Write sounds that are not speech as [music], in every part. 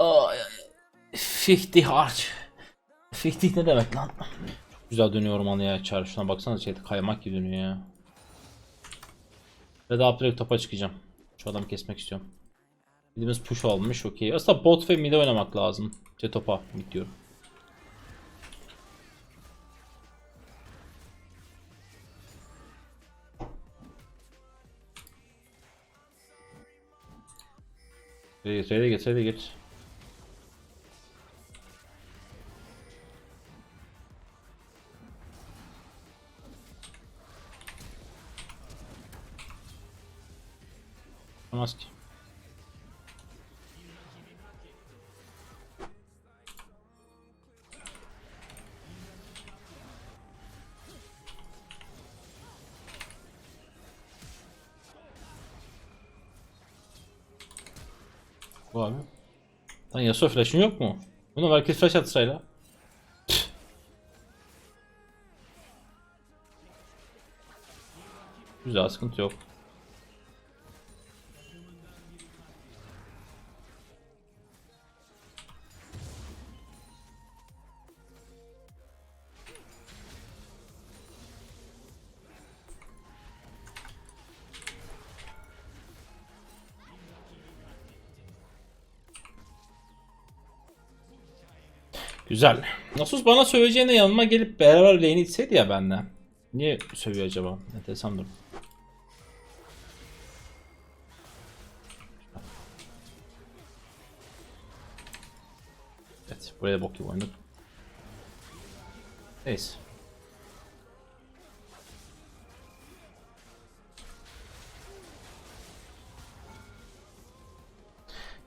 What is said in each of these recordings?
Ay, ay. Fihti harç. Fihti ne demek lan? Çok güzel dönüyor ormanı ya çar. Şuna baksana şey kaymak gibi dönüyor ya. Ve daha direkt topa çıkacağım. Şu adamı kesmek istiyorum. Bildiğimiz push olmuş okey. Aslında bot ve mid'e oynamak lazım. Ce topa mid diyorum. R'ye git, R'ye git, Olmaz ki. Bu abi. Lan Yasuo flash'ın yok mu? Bunu herkes flash. Püh. Güzel sıkıntı yok. Güzel. Nasus bana söveceğine yanıma gelip beraber lane'i itseydi ya benden. Niye sövüyor acaba? Enteresan durum. Evet, buraya bok gibi oynadık. Neyse.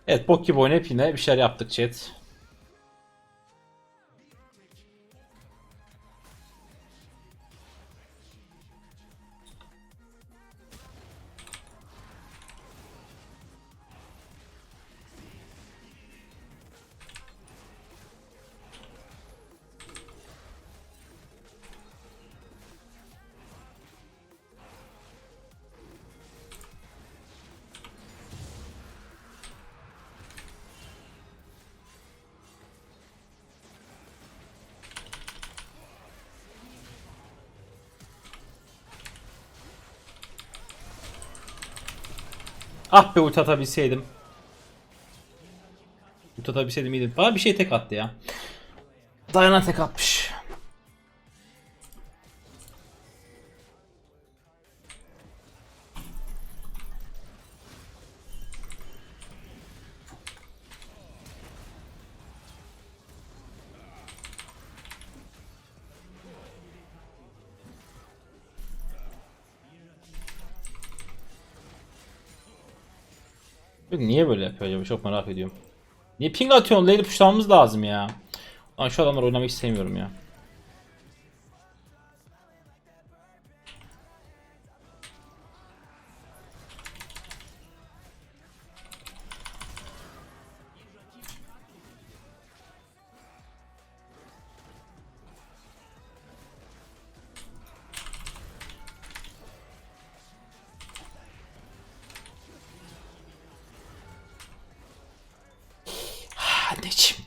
Evet, bok gibi oynayıp yine bir şeyler yaptık chat. Ah be ulti atabilseydim. Ulti atabilseydim iyiydi. Bana bir şey tek attı ya. Dayanan tek atmış. Niye böyle yapıyor acaba? Çok merak ediyorum. Niye ping atıyorsun? Lane'i pushlamamız lazım ya. Lan şu adamlar oynamak istemiyorum ya. Anneciğim.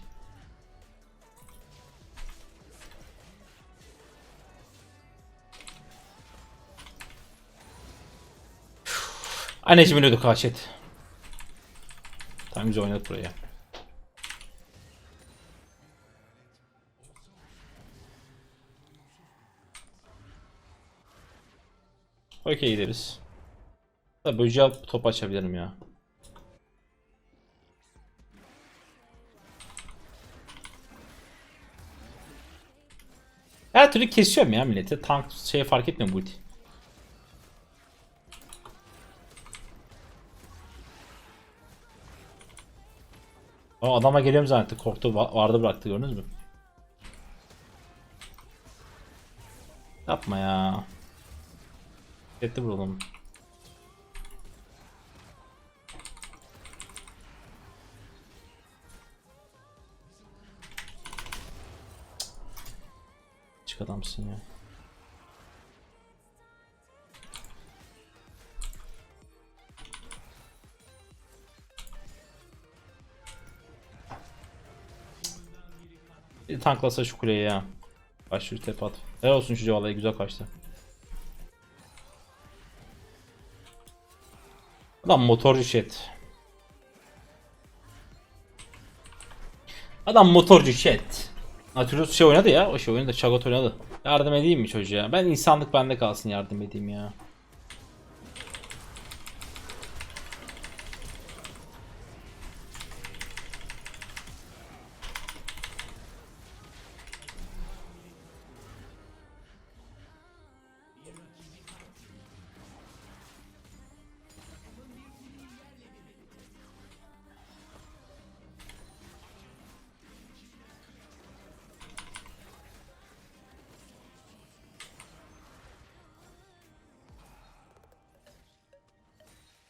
Anneciğim ölüyorduk ha chat. Tamam güzel oynadık buraya. Okey gideriz. Böceği top açabilirim ya. Her türlü kesiyorum ya milleti. Tank şey fark etmiyor bu ulti. Ama adama geliyorum zaten korktu va- vardı bıraktı gördünüz mü? Yapma ya. Etti vuralım. Çık adamsın ya. Bir tanklasa şu kuleyi ya. Şu tepe at. Helal olsun şu vallahi güzel kaçtı. Adam motorcu shit. Adam motorcu shit. Nautilus şey oynadı ya. O şey oynadı. Chagot oynadı. Yardım edeyim mi çocuğa? Ben insanlık bende kalsın yardım edeyim ya.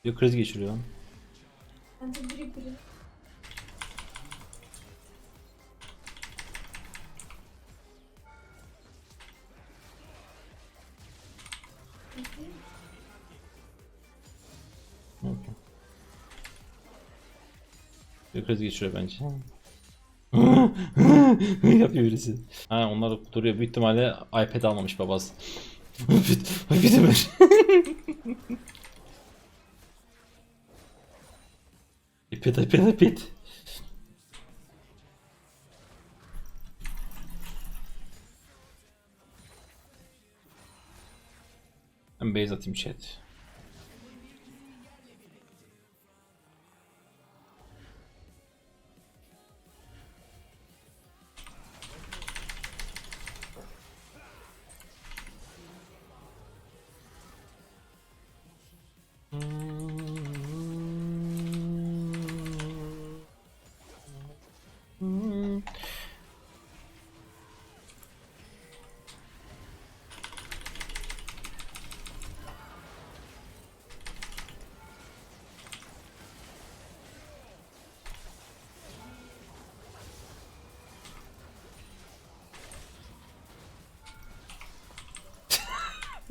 Bir kriz geçiriyor. Bence biri biri. Okey. Bir kriz geçiriyor bence. Yapıyor birisi. Ha onlar duruyor. Büyük ihtimalle iPad almamış babası. iPad, iPad'i ver. iPad, iPad, iPad. Ben base atayım chat.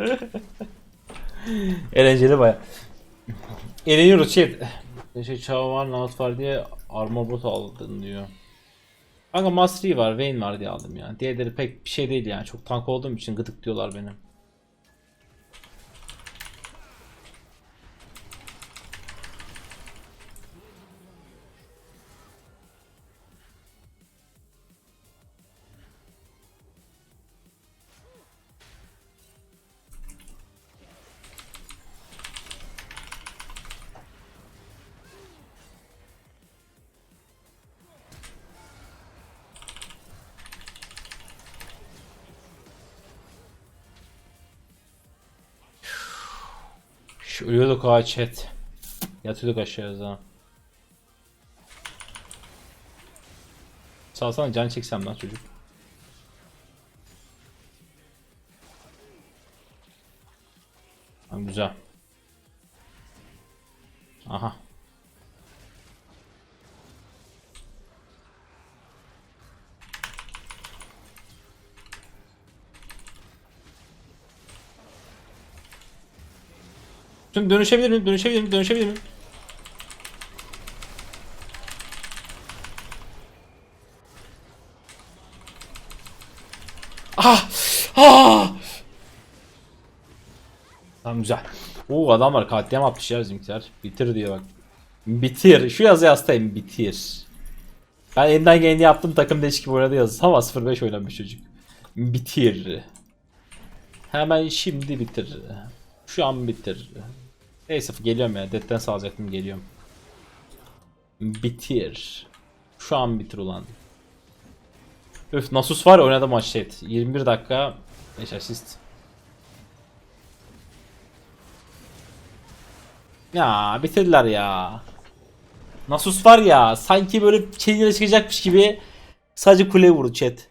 [laughs] Eğlenceli baya. Eğleniyoruz şey. Şey çağ var, Naut var diye armor bot aldın diyor. Kanka Mastery var, Vayne var diye aldım ya. Diğerleri pek bir şey değil yani. Çok tank olduğum için gıdık diyorlar beni. Şu ölüyorduk ha chat. Yatıyorduk aşağıya. Salsana can çeksem lan çocuk. Ha, güzel. Aha. Şimdi dönüşebilir miyim? Dönüşebilir miyim? Dönüşebilir miyim? Ah! Ah! Tamam güzel. Oo adamlar katliam atmış ya bizimkiler. Bitir diyor bak. Bitir. Şu yazı hastayım. Bitir. Ben elinden geleni yaptım takım değişik oynadı yazısı ama 05 oynamış çocuk. Bitir. Hemen şimdi bitir. Şu an bitir. Neyse geliyorum ya. Dead'den salacaktım geliyorum. Bitir. Şu an bitir ulan. Öf Nasus var ya oynadı maç chat. 21 dakika 5 asist. Ya bitirdiler ya. Nasus var ya sanki böyle kendine çıkacakmış gibi sadece kuleye vurdu chat.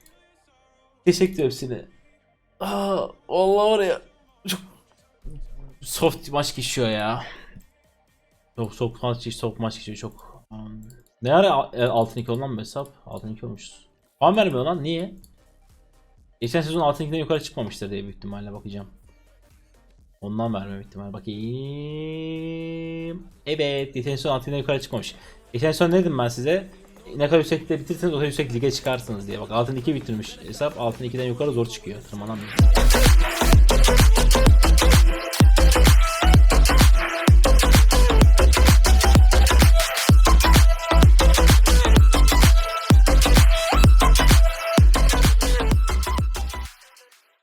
Teşekkür hepsine. Aa, Allah var ya. Çok soft maç geçiyor ya. Çok çok maç geçiyor, soft maç geçiyor çok. Ne ara e, altın 2 olan hesap? Altın 2 olmuşuz. Puan vermiyor lan niye? Geçen sezon altın 2'den yukarı çıkmamıştır diye büyük ihtimalle bakacağım. Ondan vermiyor büyük ihtimalle. Bakayım. Evet geçen sezon altın 2'den yukarı çıkmamış. Geçen sezon ne dedim ben size? ne kadar yüksekte bitirseniz o kadar yüksek lige çıkarsınız diye. Bak altın 2 bitirmiş hesap altın 2'den yukarı zor çıkıyor. Tırmanamıyor.